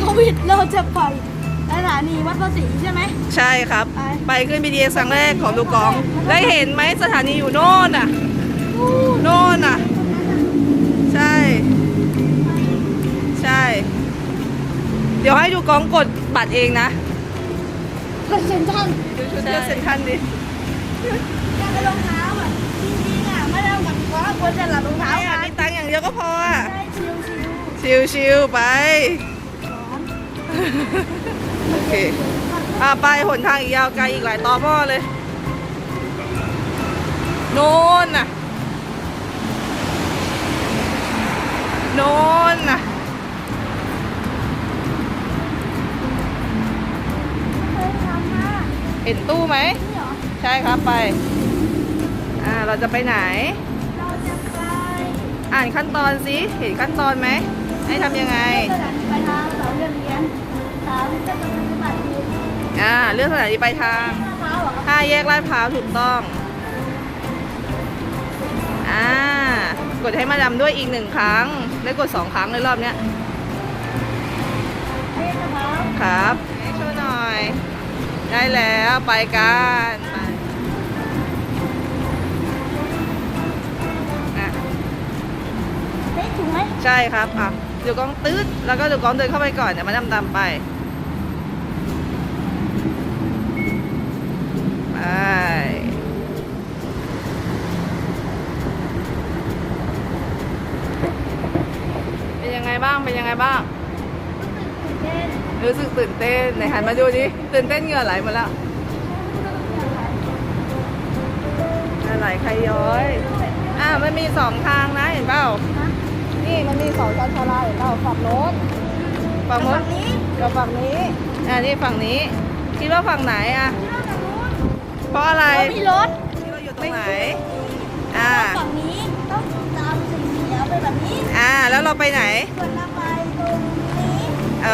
โควิดเราจะไปสถานีวัดภาษีใช่ไหม ใช่ครับ ไป ไปขึ้น BTS ครั้งแรกของดูกอง ได้เห็นไหมสถานีอยู่โน่นน่ะโน่นน่ะ ใช่ ใช่ เดี๋ยวให้ดูกองกดบัตรเองนะเซ็นทรัลดูชุดเสื้อเซ็นทรันดิอยากได้รองเท้าอะจริงๆอะไม่ได้เอากับเพราะว่าควรจะหลับรองเท้าไม่กัอะนมีตังค์อย่างเดียวก็พออะ ได้ชิวชิวชิวๆไป โอเคอ่าไปหนทางอีกยาวไกลอีกหลายต่อหม้อเลยโน่นน่ะโน่นน่ะเห็นตู้ไหม ใช่ครับไป อ่าเราจะไปไหน เราจะไป อ่านขั้นตอนสิ เห็นขั้นตอนไหม ให้ทำยังไง ไปทางเสาเรียนเรียน อ่าเลือกสถานีปลายทางมะพร้าวเหรอห้าแยกลาดพร้าวถูกต้อง อ่ากดให้มาดำด้วยอีกหนึ่งครั้ง ได้กดสองครั้งในรอบเนี้ยเอ้ยมะพร้าวครับให้ช่วยหน่อย ได้แล้วไปกันไปอะเฮ้ยถูกไหมใช่ครับอะเดี๋ยวกล้องตืดแล้วก็เดี๋ยวกล้องเดินเข้าไปก่อนเดี๋ยวมาดำดำๆไปไป ยังไงบ้าง เป็นยังไงบ้างเล่นรู้สึกตื่นเต้นไหนหันมาดูดิตื่นเต้นเหงื่อไหลหมาแล้วเหงื่อไหลใครย้อย อ่ามันมีสองทางนะเห็นเปล่านะนี่มันมีสองชั้นชาลาเห็นเปล่าฝั่งโน้นฝั่งโน้นฝั่งนี้กับฝั่งนี้ อ่านี่ฝั่งนี้ คิดว่าฝั่งไหนอะ เพราะอะไรเรามีรถ เราไปไหนส่วนเราไปตรงนี้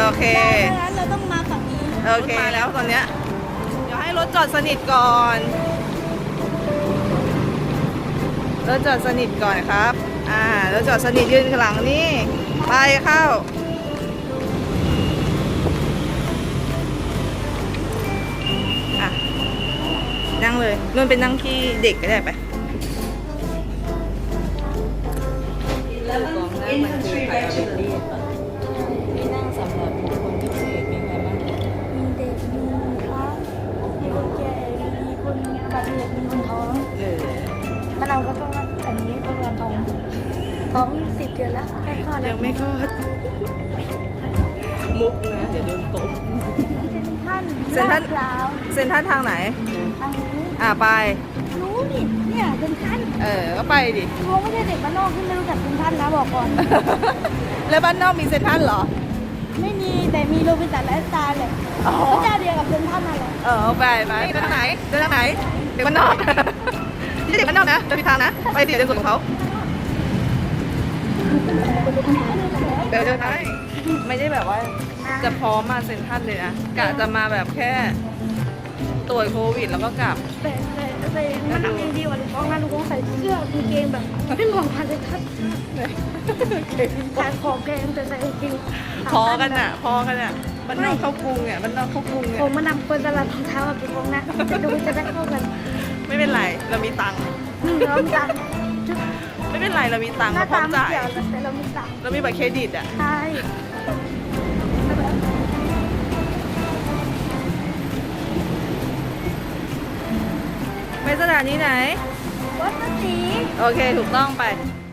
โอเคดังนั้นเราต้องมาฝั่งนี้โอเคแล้วตอนเนี้ยเดี๋ยวให้รถจอดสนิทก่อนรถจอดสนิทก่อนครับ อ่ารถจอดสนิทยืนข้างหลังนี่ไปเข้าอะนั่งเลยนุ่นเป็นนั่งที่เด็กก็ได้ไป ท้องสิบเดือนแล้วใกล้คลอดแล้ยัวงไม่คลอดมุกนะเดี๋ยวโดนตบท่านเซ็นทรัลลาดพร้าวเซ็นทรัลทางไหนทางนี้อ่าไปรู้นี่เนี่ยเป็นท่านเออก็ไปดิรู้ไม่ใช่เด็กบ้านนอกที่ไม่รู้จักเป็นท่านนะบอกก่อนแล้วบ้านนอกมีเซ็นทรัลเหรอ ไม่มีแต่มีโรบินสันไลฟ์สไตล์เลยอ๋อก็เจ้าเดียวกับเป็นท่านนั่นแหละเออไปไปเดินทางไหนเดินทางไหนเด็กบ้านนอกนี่เด็กบ้านนอกนะเดินผิดทางนะไปสิเดินสวนของเขา เดินเดินไปไม่ได้แบบว่า จะพร้อมมาเซ็นทรัลเลยนะกะจะมาแบบแค่ตรวจโควิดแล้วก็กลับแต่แต่แต่มันทำยังดีกว่าลูกน้องนะลูกน้องใส่เสื้อกางเกงแบบเป็นของพันเลยทัดขายของแกงแต่ใส่กางเกงพอกันอะ พอกันอะบ้านนอกเข้ากรุงเนี่ยบ้านนอกเข้ากรุงเนี่ผยมมานำคนตลาดรองเท้ากับพี่พงนะจะดูจะได้เข้ากัน ไม่เป็นไร เรามีตังค์หนึ่งเรามีตังค์ ไม่เป็นไรเรามีตังค์หน้าเราพร้อตามไม่จ่ายเกี่ยวแต่เรามีตังค์เรามีบัตรเครดิตอะ ใช่ไปสถานีไหน วัดภาษีโอเค ถูกต้องไปเ